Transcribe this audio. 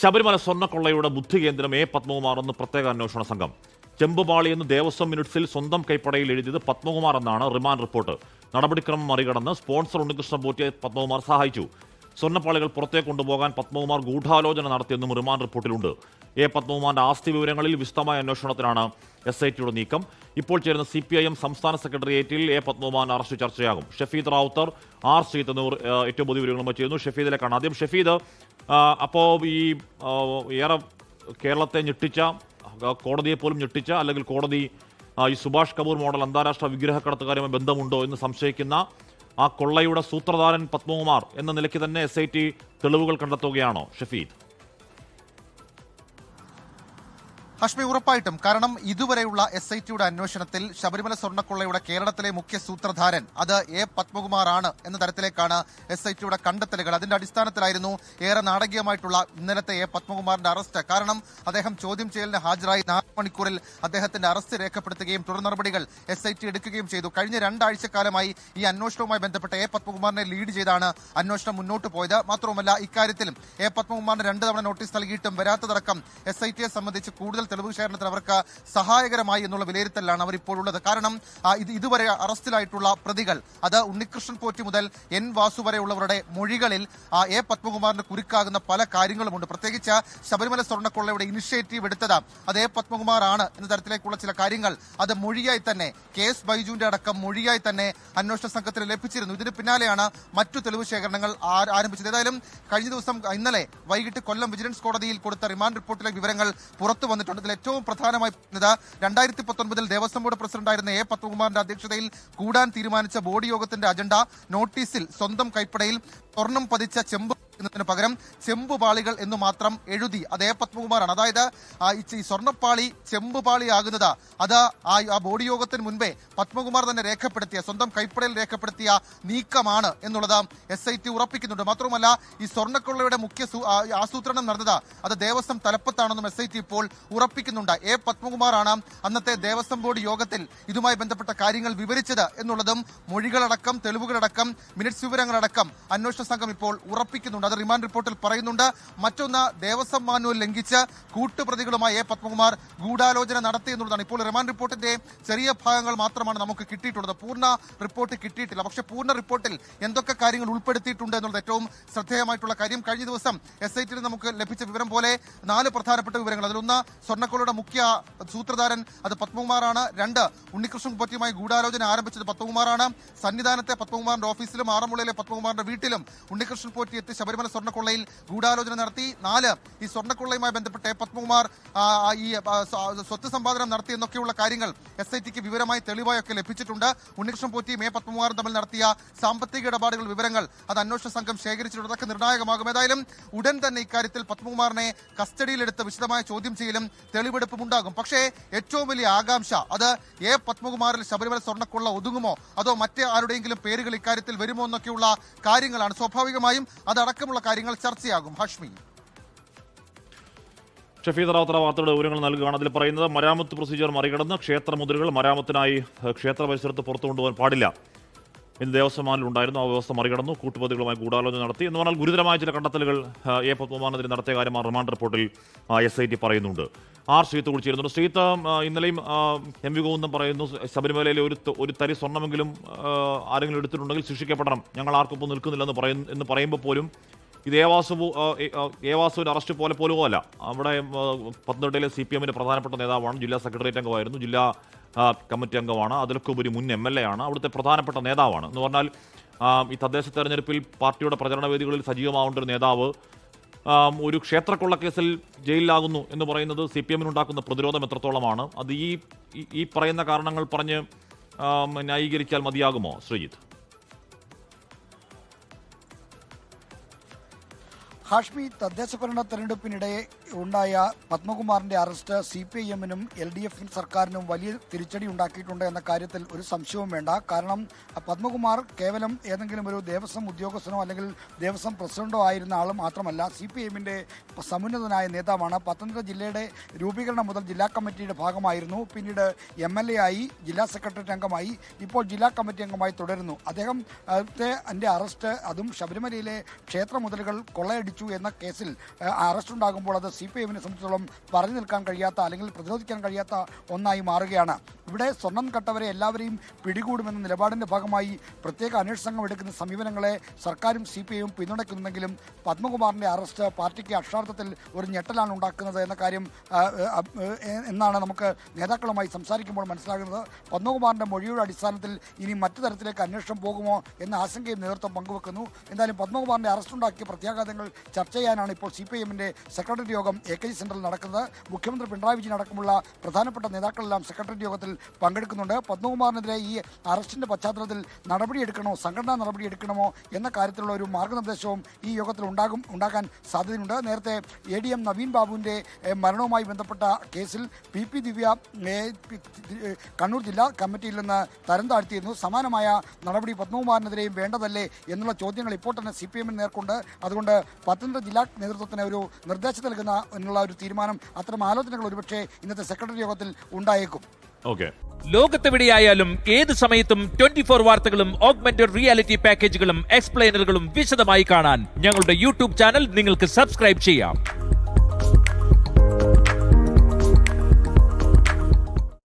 ശബരിമല സ്വർണക്കൊള്ളയുടെ ബുദ്ധികേന്ദ്രം എ പത്മകുമാർ എന്ന് പ്രത്യേക അന്വേഷണ സംഘം. ചെമ്പുപാളി എന്ന് ദേവസ്വം മിനിറ്റ്സിൽ സ്വന്തം കൈപ്പടയിൽ എഴുതിയത് പത്മകുമാർ എന്നാണ് റിമാൻഡ് റിപ്പോർട്ട്. നടപടിക്രമം മറികടന്ന് സ്പോൺസർ ഉണ്ണികൃഷ്ണൻ പോറ്റിയെ പത്മകുമാർ സഹായിച്ചു. സ്വർണപ്പാളികൾ പുറത്തേക്ക് കൊണ്ടുപോകാൻ പത്മകുമാർ ഗൂഢാലോചന നടത്തിയെന്നും റിമാൻഡ് റിപ്പോർട്ടിലുണ്ട്. എ പത്മകുമാറിന്റെ ആസ്തി വിവരങ്ങളിൽ വിശദമായ അന്വേഷണത്തിനാണ് എസ് ഐ ടിയുടെ നീക്കം. ഇപ്പോൾ ചേരുന്ന സി പി ഐ എം സംസ്ഥാന സെക്രട്ടേറിയറ്റിൽ എ പത്മകുമാറിന്റെ അറസ്റ്റ് ചർച്ചയാകും. ഷഫീദ് റാവുത്തർ ആർ ഏഹ്, ഏറ്റവും പുതിയ വിവരങ്ങളുമായി ചെയ്യുന്നു കാണാം. ആദ്യം ഷഫീദ് അപ്പോൾ ഈ ഏറെ കേരളത്തെ ഞെട്ടിച്ച കോടതിയെ പോലും ഞെട്ടിച്ച അല്ലെങ്കിൽ കോടതി ഈ സുഭാഷ് കപൂർ മോഡൽ അന്താരാഷ്ട്ര വിഗ്രഹക്കടത്തുകാരുമായി ബന്ധമുണ്ടോ എന്ന് സംശയിക്കുന്ന ആ കൊള്ളയുടെ സൂത്രധാരൻ പത്മകുമാർ എന്ന നിലയ്ക്ക് തന്നെ എസ് തെളിവുകൾ കണ്ടെത്തുകയാണോ ഷഫീദ്? ഹഷ്മി ഉറപ്പായിട്ടും. കാരണം ഇതുവരെയുള്ള എസ് ഐ ടിയുടെ അന്വേഷണത്തിൽ ശബരിമല സ്വർണക്കൊള്ളയുടെ കേരളത്തിലെ മുഖ്യ സൂത്രധാരൻ അത് എ. പത്മകുമാർ ആണ് എന്ന തരത്തിലേക്കാണ് എസ് ഐ ടിയുടെ കണ്ടെത്തലുകൾ. അതിന്റെ അടിസ്ഥാനത്തിലായിരുന്നു ഏറെ നാടകീയമായിട്ടുള്ള ഇന്നലത്തെ എ. പത്മകുമാറിന്റെ അറസ്റ്റ്. കാരണം അദ്ദേഹം ചോദ്യം ചെയ്യലിന് ഹാജരായി നാല് മണിക്കൂറിൽ അദ്ദേഹത്തിന്റെ അറസ്റ്റ് രേഖപ്പെടുത്തുകയും തുടർ നടപടികൾ എസ് ഐ ടി എടുക്കുകയും ചെയ്തു. കഴിഞ്ഞ രണ്ടാഴ്ചക്കാലമായി ഈ അന്വേഷണവുമായി ബന്ധപ്പെട്ട എ. പത്മകുമാറിനെ ലീഡ് ചെയ്താണ് അന്വേഷണം മുന്നോട്ട് പോയത്. മാത്രവുമല്ല ഇക്കാര്യത്തിലും എ. പത്മകുമാറിന് രണ്ട് തവണ നോട്ടീസ് നൽകിയിട്ടും വരാത്തതടക്കം എസ് ഐ ടിയെ സംബന്ധിച്ച് കൂടുതൽ തെളിവ് ശേഖരണത്തിന് അവർക്ക് സഹായകരമായി എന്നുള്ള വിലയിരുത്തലാണ് അവർ ഇപ്പോൾ ഉള്ളത്. കാരണം ഇത് ഇതുവരെ അറസ്റ്റിലായിട്ടുള്ള പ്രതികൾ അത് ഉണ്ണികൃഷ്ണൻ പോറ്റി മുതൽ എൻ വാസു വരെയുള്ളവരുടെ മൊഴികളിൽ എ പത്മകുമാറിന് കുരുക്കാകുന്ന പല കാര്യങ്ങളുമുണ്ട്. പ്രത്യേകിച്ച് ശബരിമല സ്വർണക്കൊള്ളയുടെ ഇനിഷ്യേറ്റീവ് എടുത്തത്. അത് എ പത്മകുമാർ ആണ് എന്ന തരത്തിലേക്കുള്ള ചില കാര്യങ്ങൾ. അത് മൊഴിയായി തന്നെ കെ എസ് ബൈജുവിന്റെ അടക്കം മൊഴിയായി തന്നെ അന്വേഷണ സംഘത്തിന് ലഭിച്ചിരുന്നു. ഇതിന് പിന്നാലെയാണ് മറ്റു തെളിവ് ശേഖരണങ്ങൾ ആരംഭിച്ചത്. ഏതായാലും കഴിഞ്ഞ ദിവസം ഇന്നലെ വൈകിട്ട് കൊല്ലം വിജിലൻസ് കോടതിയിൽ കൊടുത്ത റിമാൻഡ് റിപ്പോർട്ടിലെ വിവരങ്ങൾ പുറത്തു വന്നിട്ടുണ്ട്. ഇതിൽ ഏറ്റവും പ്രധാനമായി രണ്ടായിരത്തി പത്തൊൻപതിൽ ദേവസ്വം ബോർഡ് പ്രസിഡന്റായിരുന്ന എ പത്മകുമാറിന്റെ അധ്യക്ഷതയിൽ കൂടാൻ തീരുമാനിച്ച ബോർഡ് യോഗത്തിന്റെ അജണ്ട നോട്ടീസിൽ സ്വന്തം കൈപ്പടയിൽ സ്വർണം പതിച്ച ചെമ്പ് എന്നതിന് പകരം ചെമ്പുപാളികൾ എന്ന് മാത്രം എഴുതി അത് പത്മകുമാറാണ്. അതായത് ഈ സ്വർണപ്പാളി ചെമ്പുപാളി ആകുന്നത് അത് ആ ബോഡി യോഗത്തിന് മുൻപേ പത്മകുമാർ തന്നെ രേഖപ്പെടുത്തിയ സ്വന്തം കൈപ്പടയിൽ രേഖപ്പെടുത്തിയ നീക്കമാണ് എന്നുള്ളത് എസ് ഐ ടി ഉറപ്പിക്കുന്നുണ്ട്. മാത്രവുമല്ല ഈ സ്വർണക്കൊള്ളയുടെ മുഖ്യ ആസൂത്രണം നടന്നത് അത് ദേവസ്വം തലപ്പത്താണെന്നും എസ് ഐ ടി ഇപ്പോൾ ഉറപ്പിക്കുന്നുണ്ട്. എ പത്മകുമാറാണ് അന്നത്തെ ദേവസ്വം ബോർഡ് യോഗത്തിൽ ഇതുമായി ബന്ധപ്പെട്ട കാര്യങ്ങൾ വിവരിച്ചത് എന്നുള്ളതും മൊഴികളടക്കം തെളിവുകളടക്കം മിനിറ്റ്സ് വിവരങ്ങളടക്കം അന്വേഷണ സംഘം ഇപ്പോൾ ഉറപ്പിക്കുന്നുണ്ട്. അത് റിമാൻഡ് റിപ്പോർട്ടിൽ പറയുന്നുണ്ട്. മറ്റൊന്ന് ദേവസ്വം മാനുവൽ ലംഘിച്ച് കൂട്ടുപ്രതികളുമായി എ പത്മകുമാർ ഗൂഢാലോചന നടത്തി എന്നുള്ളതാണ്. ഇപ്പോൾ റിമാൻഡ് റിപ്പോർട്ടിന്റെ ചെറിയ ഭാഗങ്ങൾ മാത്രമാണ് നമുക്ക് കിട്ടിയിട്ടുള്ളത്. പൂർണ റിപ്പോർട്ട് കിട്ടിയിട്ടില്ല. പക്ഷേ പൂർണ റിപ്പോർട്ടിൽ എന്തൊക്കെ കാര്യങ്ങൾ ഉൾപ്പെടുത്തിയിട്ടുണ്ട് എന്നുള്ളത് ഏറ്റവും ശ്രദ്ധേയമായിട്ടുള്ള കാര്യം. കഴിഞ്ഞ ദിവസം എസ് ഐ ടിയിൽ നമുക്ക് ലഭിച്ച വിവരം പോലെ നാല് പ്രധാനപ്പെട്ട വിവരങ്ങൾ. അതിലൊന്ന് സ്വർണക്കൊള്ളയുടെ മുഖ്യ സൂത്രധാരൻ അത് പത്മകുമാറാണ്. രണ്ട് ഉണ്ണികൃഷ്ണൻ കുപ്പറ്റിയുമായി ഗൂഢാലോചന ആരംഭിച്ചത് പത്മകുമാറാണ്. സന്നിധാനത്തെ പത്മകുമാറിന്റെ ഓഫീസിലും ആറന്മുളയിലെ പത്മകുമാറിന്റെ വീട്ടിലും ഉണ്ണികൃഷ്ണൻ പോറ്റി എത്തി ശബരിമല സ്വർണക്കൊള്ളയിൽ ഗൂഢാലോചന നടത്തി. നാല് ഈ സ്വർണക്കൊള്ളയുമായി ബന്ധപ്പെട്ട് പത്മകുമാർ ഈ സ്വത്ത് സമ്പാദനം നടത്തി എന്നൊക്കെയുള്ള കാര്യങ്ങൾ എസ് ഐ ടിക്ക് വിവരമായി തെളിവായൊക്കെ ലഭിച്ചിട്ടുണ്ട്. ഉണ്ണികൃഷ്ണൻ പോറ്റിയും എ പത്മകുമാറും തമ്മിൽ നടത്തിയ സാമ്പത്തിക ഇടപാടുകൾ വിവരങ്ങൾ അത് അന്വേഷണ സംഘം ശേഖരിച്ചിട്ടുണ്ട്. അതൊക്കെ നിർണായകമാകും. ഏതായാലും ഉടൻ തന്നെ ഇക്കാര്യത്തിൽ പത്മകുമാറിനെ കസ്റ്റഡിയിലെടുത്ത് വിശദമായ ചോദ്യം ചെയ്യലും തെളിവെടുപ്പും ഉണ്ടാകും. പക്ഷേ ഏറ്റവും വലിയ ആകാംക്ഷ അത് എ പത്മകുമാറിൽ ശബരിമല സ്വർണക്കൊള്ള ഒതുങ്ങുമോ? അതോ മറ്റേ ആരുടെയെങ്കിലും പേരുകൾ ഇക്കാര്യത്തിൽ വരുമോ എന്നൊക്കെയുള്ള കാര്യങ്ങളാണ്. സ്വാഭാവികമായും അതടക്കമുള്ള കാര്യങ്ങൾ ചർച്ചയാകും. ഹഷ്മി. ഷഫീദ് റാവുത്തറ വാർത്തയുടെ വിവരങ്ങൾ നൽകുകയാണ്. അതിൽ പറയുന്നത് മരാമത്ത് പ്രൊസീജിയർ മറികടന്ന് ക്ഷേത്ര മുതലുകൾ മരാമത്തിനായി ക്ഷേത്ര പരിസരത്ത് പുറത്തു കൊണ്ടുപോകാൻ പാടില്ല. ഇന്ന് ദേവസ്വം ഉണ്ടായിരുന്നു. ആ വ്യവസ്ഥ മറികടന്നു. കൂട്ടുപതികളുമായി ഗൂഢാലോചന നടത്തി. എന്ന് പറഞ്ഞാൽ ഗുരുതരമായ ചില കണ്ടെത്തലുകൾ എ പത്മമാനത്തിന് നടത്തിയ കാര്യം ആ റിമാൻഡ് റിപ്പോർട്ടിൽ എസ് ഐ ടി പറയുന്നുണ്ട്. ആർ ശ്രീത്ത് കുടിച്ചിരുന്നുണ്ട് ചേരുന്നുണ്ട്. ശ്രീത്ത് ഇന്നലെയും എം വി ഗോവിന്ദൻ പറയുന്നു ശബരിമലയിലെ ഒരു ഒരു തരി സ്വർണമെങ്കിലും ആരെങ്കിലും എടുത്തിട്ടുണ്ടെങ്കിൽ ശിക്ഷിക്കപ്പെടണം. ഞങ്ങൾ ആർക്കൊപ്പം നിൽക്കുന്നില്ലെന്ന് പറയുന്നു എന്ന് പറയുമ്പോൾ പോലും ഇത് ഏവാസു ഏവാസുവിന്റെ അറസ്റ്റ് പോലെ പോലും അല്ല അവിടെ പത്തനംതിട്ടയിലെ സി പി എമ്മിന്റെ പ്രധാനപ്പെട്ട നേതാവാണ് ജില്ലാ സെക്രട്ടേറിയറ്റ് അംഗമായിരുന്നു. ജില്ലാ കമ്മിറ്റി അംഗമാണ്. അതിലൊക്കെ ഉപരി മുൻ എം എൽ എ ആണ്. അവിടുത്തെ പ്രധാനപ്പെട്ട നേതാവാണ്. എന്ന് പറഞ്ഞാൽ ഈ തദ്ദേശ തെരഞ്ഞെടുപ്പിൽ പാർട്ടിയുടെ പ്രചരണ വേദികളിൽ സജീവമാവേണ്ട ഒരു നേതാവ് ഒരു ക്ഷേത്രക്കുള്ള കേസിൽ ജയിലിലാകുന്നു എന്ന് പറയുന്നത് സി പി എമ്മിനുണ്ടാക്കുന്ന പ്രതിരോധം എത്രത്തോളമാണ്? അത് ഈ ഈ- പറയുന്ന കാരണങ്ങൾ പറഞ്ഞ് ന്യായീകരിച്ചാൽ മതിയാകുമോ ശ്രീജിത്ത്? ഹാഷ്മി തദ്ദേശഭരണ തെരഞ്ഞെടുപ്പിനിടെ ഉണ്ടായ പത്മകുമാറിന്റെ അറസ്റ്റ് സി പി ഐ എമ്മിനും എൽ ഡി എഫ് സർക്കാരിനും വലിയ തിരിച്ചടി ഉണ്ടാക്കിയിട്ടുണ്ട് എന്ന കാര്യത്തിൽ ഒരു സംശയവും വേണ്ട. കാരണം പത്മകുമാർ കേവലം ഏതെങ്കിലും ഒരു ദേവസ്വം ഉദ്യോഗസ്ഥനോ അല്ലെങ്കിൽ ദേവസ്വം പ്രസിഡന്റോ ആയിരുന്ന ആൾ മാത്രമല്ല സി പി എമ്മിന്റെ സമുന്നതനായ നേതാവാണ്. പത്തനംതിട്ട ജില്ലയുടെ രൂപീകരണം മുതൽ ജില്ലാ കമ്മിറ്റിയുടെ ഭാഗമായിരുന്നു. പിന്നീട് എം എൽ എ ആയി ജില്ലാ സെക്രട്ടറി അംഗമായി ഇപ്പോൾ ജില്ലാ കമ്മിറ്റി അംഗമായി തുടരുന്നു. അദ്ദേഹം അതിന്റെ അറസ്റ്റ് അതും ശബരിമലയിലെ ക്ഷേത്ര മുതലുകൾ കൊള്ളയടിച്ചു എന്ന കേസിൽ അറസ്റ്റ് ഉണ്ടാകുമ്പോൾ അത് സി പി എമ്മിനെ സംബന്ധിച്ചിടത്തോളം പറഞ്ഞു നിൽക്കാൻ കഴിയാത്ത അല്ലെങ്കിൽ പ്രതിരോധിക്കാൻ കഴിയാത്ത ഒന്നായി മാറുകയാണ്. ഇവിടെ സ്വർണം കട്ടവരെ എല്ലാവരെയും പിടികൂടുമെന്ന നിലപാടിന്റെ ഭാഗമായി പ്രത്യേക അന്വേഷണ സംഘം എടുക്കുന്ന സമീപനങ്ങളെ സർക്കാരും സി പി ഐയും പിന്തുണയ്ക്കുന്നുണ്ടെങ്കിലും പത്മകുമാറിന്റെ അറസ്റ്റ് പാർട്ടിക്ക് അക്ഷരാർത്ഥത്തിൽ ഒരു ഞെട്ടലാണ് ഉണ്ടാക്കുന്നത് എന്ന കാര്യം എന്നാണ് നമുക്ക് നേതാക്കളുമായി സംസാരിക്കുമ്പോൾ മനസ്സിലാകുന്നത്. പത്മകുമാറിന്റെ മൊഴിയുടെ അടിസ്ഥാനത്തിൽ ഇനി മറ്റു തരത്തിലേക്ക് അന്വേഷണം പോകുമോ എന്ന ആശങ്കയും നേതൃത്വം പങ്കുവെക്കുന്നു. എന്തായാലും പത്മകുമാറിന്റെ അറസ്റ്റ് ഉണ്ടാക്കിയ പ്രത്യാഘാതങ്ങൾ ചർച്ച ചെയ്യാനാണ് ഇപ്പോൾ സി പി ഐ എമ്മിന്റെ സെക്രട്ടറി യോഗം എ കെ ജി സെന്ററിൽ നടക്കുന്നത്. മുഖ്യമന്ത്രി പിണറായി വിജയൻ അടക്കമുള്ള പ്രധാനപ്പെട്ട നേതാക്കളെല്ലാം സെക്രട്ടറി യോഗത്തിൽ പങ്കെടുക്കുന്നുണ്ട്. പത്മകുമാറിനെതിരെ ഈ അറസ്റ്റിന്റെ പശ്ചാത്തലത്തിൽ നടപടിയെടുക്കണോ സംഘടനാ നടപടിയെടുക്കണമോ എന്ന കാര്യത്തിലുള്ള ഒരു മാർഗനിർദ്ദേശവും ഈ യോഗത്തിൽ ഉണ്ടാകും ഉണ്ടാക്കാൻ സാധ്യതയുണ്ട്. നേരത്തെ എ ഡി എം നവീൻ ബാബുവിന്റെ മരണവുമായി ബന്ധപ്പെട്ട കേസിൽ പി പി ദിവ്യ കണ്ണൂർ ജില്ലാ കമ്മിറ്റിയിൽ നിന്ന് തരം താഴ്ത്തിയിരുന്നു. സമാനമായ നടപടി പത്മകുമാറിനെതിരെയും വേണ്ടതല്ലേ എന്നുള്ള ചോദ്യങ്ങൾ ഇപ്പോൾ തന്നെ സി പി എമ്മിന് നേർക്കുണ്ട്. അതുകൊണ്ട് പത്തനംതിട്ട ജില്ലാ നേതൃത്വത്തിന് ഒരു നിർദ്ദേശം നൽകുന്ന എന്നുള്ള ഒരു തീരുമാനം അത്തരം ആലോചനകൾ ഒരുപക്ഷെ ഇന്നത്തെ സെക്രട്ടറി യോഗത്തിൽ ഉണ്ടായേക്കും. ഓക്കെ. ലോകത്തെവിടെയായാലും ഏത് സമയത്തും ട്വന്റി ഫോർ വാർത്തകളും ഓഗ്മെന്റഡ് റിയാലിറ്റി പാക്കേജുകളും എക്സ്പ്ലെയിനറുകളും വിശദമായി കാണാൻ ഞങ്ങളുടെ യൂട്യൂബ് ചാനൽ നിങ്ങൾക്ക് സബ്സ്ക്രൈബ് ചെയ്യാം.